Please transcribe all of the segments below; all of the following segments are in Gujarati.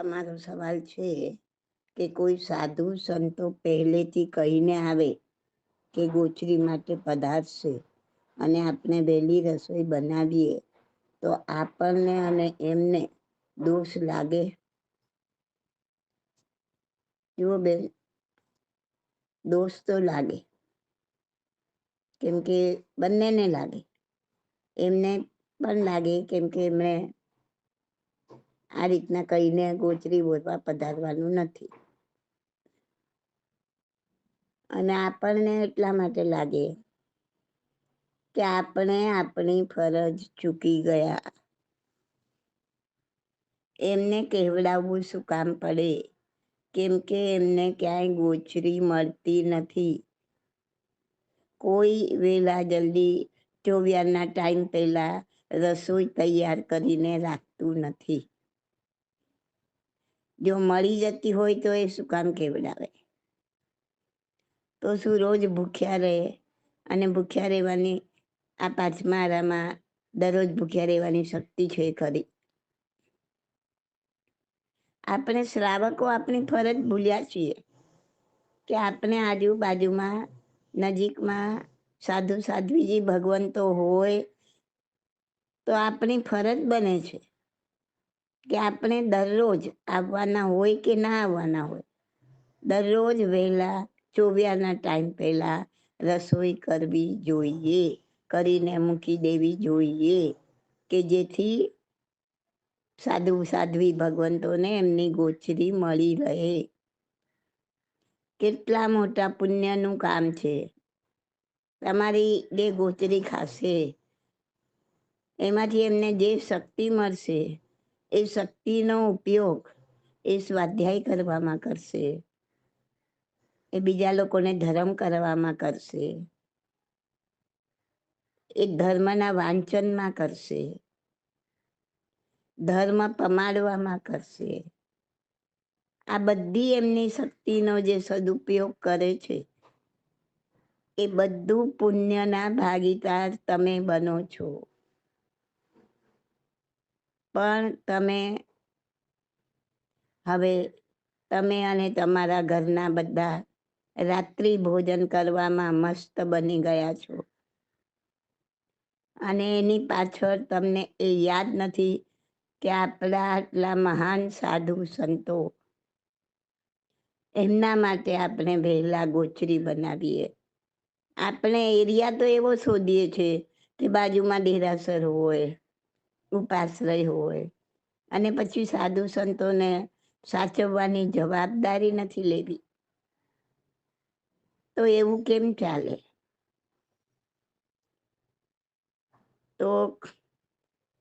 તમારો સવાલ છે કે કોઈ સાધુ સંતો પહેલેથી કહીને આવે કે ગોચરી માટે પધારશે અને આપણે વહેલી રસોઈ બનાવીએ, તો આપણને અને એમને દોષ લાગે? જુઓ બેન, દોષ તો લાગે. કેમ કે બંનેને લાગે. એમને પણ લાગે, કેમ કે એમણે આ રીતના કહીને ગોચરી બોલવા પધારવાનું નથી. અને આપણને એટલા માટે લાગે કે આપણે આપણી ફરજ ચૂકી ગયા. એમને કહેવડાવવું શું કામ પડે? કેમ કે એમને ક્યાંય ગોચરી મળતી નથી. કોઈ વેલા જલ્દી ચોવિયાના ટાઈમ પહેલા રસોઈ તૈયાર કરીને રાખતું નથી. જો મળી જતી હોય તો એ શું કામ કેવડાવે? તો શું રોજ ભૂખ્યા રહે અને ભૂખ્યા રહેવાની આ પાંચમા આરામાં દરરોજ ભૂખ્યા રહેવાની શક્તિ છે ખરી. આપણે શ્રાવકો આપણી ફરજ ભૂલ્યા છીએ કે આપણે આજુબાજુમાં નજીકમાં સાધુ સાધ્વીજી ભગવંતો હોય તો આપણી ફરજ બને છે. કે આપણે દરરોજ આવવાના હોય કે ના આવવાના હોય. દરરોજ વહેલા ચોવ્યાના ટાઈમ પહેલા રસોઈ કરવી જોઈએ, કરીને મૂકી દેવી જોઈએ કે જેથી સાધુ સાધ્વી ભગવંતોને એમની ગોચરી મળી રહે. કેટલા મોટા પુણ્યનું કામ છે. તમારી જે ગોચરી ખાશે, એમાંથી એમને જે શક્તિ મળશે એ શક્તિનો ઉપયોગ એ સ્વાધ્યાય કરવામાં કરશે. એ બીજા લોકોને ધર્મ કરવામાં કરશે. એ ધર્મના વાંચનમાં કરશે. ધર્મ પમાડવામાં કરશે. આ બધી એમની શક્તિનો જે સદુપયોગ કરે છે, એ બધું પુણ્યના ભાગીદાર તમે બનો છો. પણ તમે હવે તમે અને તમારા ઘરના બધા રાત્રિ ભોજન કરવામાં મસ્ત બની ગયા છો. અને એની પાછળ તમને એ યાદ નથી કે આપણા આટલા મહાન સાધુ સંતો એમના માટે આપણે વહેલા ગોચરી બનાવીએ. આપણે એરિયા તો એવો શોધીએ છીએ કે બાજુમાં દેરાસર હોય ઉપાશ્રય હોય. અને પછી સાધુ સંતોને સાચવવાની જવાબદારી નથી લેવી. તો એવું કેમ ચાલે? તો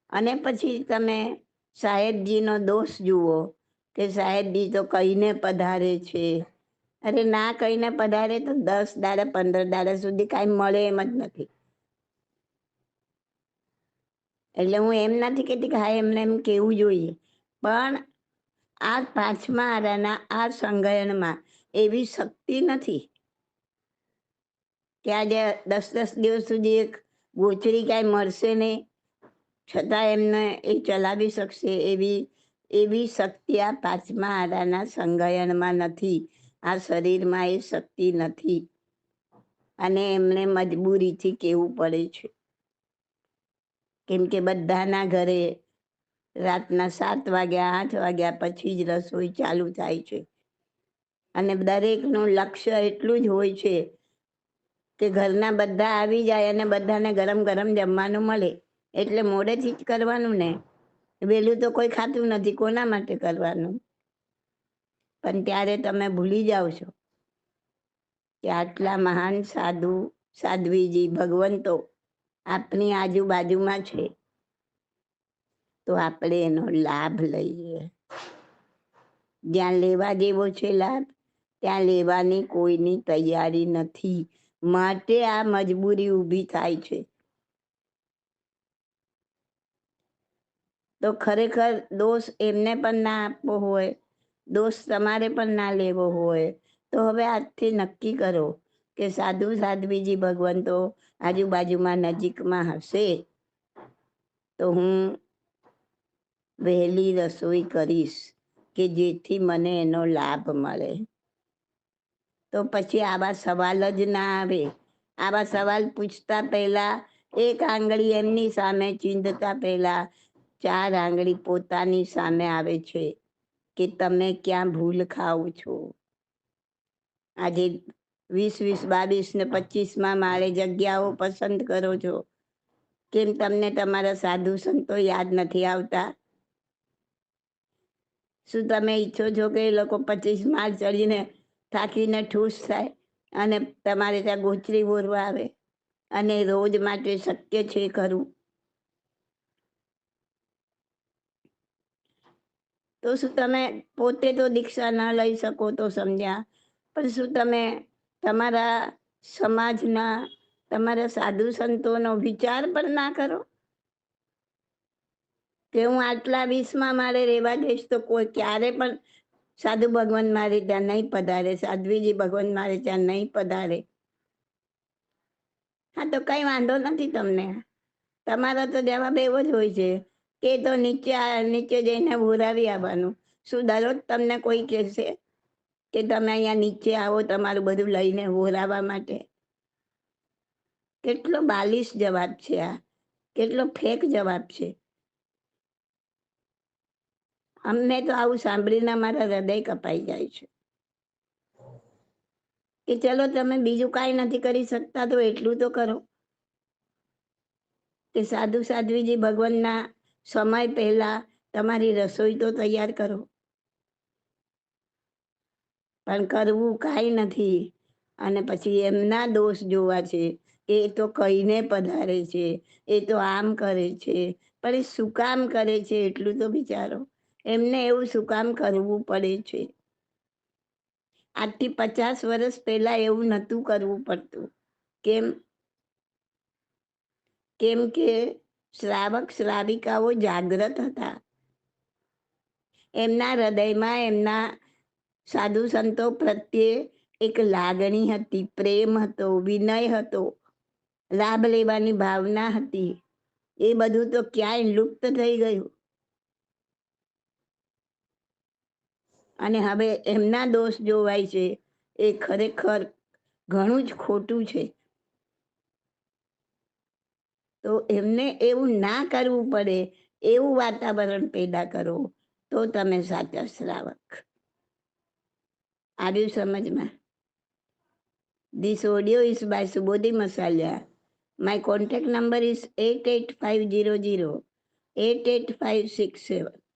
અને પછી તમે સાહેબજીનો દોષ જુઓ કે સાહેબજી તો કહીને પધારે છે. અરે ના કહીને પધારે તો દસ દાડા, પંદર દાડા સુધી કાંઈ મળે એમ જ નથી. એટલે હું એમ નથી કહેતી કે હા, એમને એમ કેવું જોઈએ. પણ આ પાંચમા આરાના આ સંગયનમાં એવી શક્તિ નથી. કે આજે દસ દસ દિવસ સુધી એક ગોચરી કાંઈ મળશે નહીં, છતાં એમને એ ચલાવી શકશે એવી એવી શક્તિ આ પાંચમા આરાના સંગયનમાં નથી. આ શરીરમાં એ શક્તિ નથી. અને એમને મજબૂરીથી કેવું પડે છે. કેમ કે બધાના ઘરે રાતના સાત વાગ્યા, આઠ વાગ્યા પછી જ રસોઈ ચાલુ થાય છે. અને દરેકનું લક્ષ્ય એટલું જ હોય છે કે ઘરના બધા આવી જાય અને બધાને ગરમ ગરમ જમવાનું મળે. એટલે મોડેથી જ કરવાનું ને. વહેલું તો કોઈ ખાતું નથી, કોના માટે કરવાનું? પણ ત્યારે તમે ભૂલી જાઓ છો કે આટલા મહાન સાધુ, સાધ્વીજી, ભગવંતો આપની આજુબાજુમાં છે. તો આપણે એનો લાભ લઈએ. જ્યાં લેવા જેવો છે લાભ, ત્યાં લેવાની કોઈની તૈયારી નથી. માટે આ મજબૂરી ઊભી થાય છે. તો ખરેખર દોષ એમને પણ ના આપવો હોય, દોષ તમારે પણ ના લેવો હોય. તો હવે આજથી નક્કી કરો કે સાધુ સાધ્વીજી ભગવંતો આજુબાજુમાં નજીકમાં હશે, તો હું વહેલી રસોઈ કરીશ કે જેથી મને એનો લાભ મળે. તો પછી આવા સવાલ જ ના આવે. આવા સવાલ પૂછતા પહેલા એક આંગળી એમની સામે ચીંધતા પહેલા ચાર આંગળી પોતાની સામે આવે છે કે તમે ક્યાં ભૂલ ખાઓ છો? આજે વીસ વીસ, બાવીસ ને પચીસમાં મારે જગ્યાઓ પસંદ કરો છો. કેમ તમને તમારા સાધુ સંતો યાદ નથી આવતા? શું તમે ઈચ્છો છો કે એ લોકો પચીસ માળ ચડીને થાકીને ઠૂસ થાય અને તમારે ત્યાં ગોચરી બોરવા આવે અને રોજ માટે શક્ય છે ખરું? તો શું તમે પોતે તો દીક્ષા ન લઈ શકો તો સમજ્યા. પણ શું તમે તમારા સમાજના, તમારા સાધુ સંતોનો વિચાર પણ ના કરો? કે હું આટલા વીસમાં મારે રહેવા દઈશ તો કોઈ ક્યારે પણ સાધુ ભગવાન મારે ત્યાં નહીં પધારે, સાધ્વીજી ભગવાન મારે ત્યાં નહીં પધારે? હા, તો કઈ વાંધો નથી તમને. તમારો તો જવાબ એવો જ હોય છે કે તો નીચે નીચે જઈને ભોરાવી આવવાનું. શું દરરોજ તમને કોઈ કહેશે? કે તમે અહીંયા નીચે આવો તમારું બધું લઈને હોરાવા માટે. કેટલો બાલિશ જવાબ છે આ. કેટલો ફેક જવાબ છે. અમને તો આવું સાંભળીને મારા હૃદય કપાઈ જાય છે. કે ચલો તમે બીજું કાંઈ નથી કરી શકતા તો એટલું તો કરો. કે સાધુ સાધ્વીજી ભગવાનના સમય પહેલા તમારી રસોઈ તો તૈયાર કરો. પણ કરવું કાંઈ નથી. અને પછી એમના દોષ જોવા છે. એ તો કહીને પધારે છે. એ તો આમ કરે છે. પણ એ શું કામ કરે છે એટલું તો વિચારો. એમને એવું શું કામ કરવું પડે છે? આજથી પચાસ વર્ષ પહેલા એવું નહોતું કરવું પડતું. કેમ? કેમ કે શ્રાવક શ્રાવિકાઓ જાગ્રત હતા. એમના હૃદયમાં એમના સાધુ સંતો પ્રત્યે એક લાગણી હતી, પ્રેમ હતો, વિનય હતો, લાભ લેવાની ભાવના હતી. એ બધું તો ક્યાંય લુપ્ત થઈ ગયું. અને હવે એમના દોષ જોવાય છે, એ ખરેખર ઘણું જ ખોટું છે. તો એમને એવું ના કરવું પડે, એવું વાતાવરણ પેદા કરો, તો તમે સાચા શ્રાવક. આવ્યું સમજમાં This audio is by Subodhi Masalia. My contact number is 88500 88567.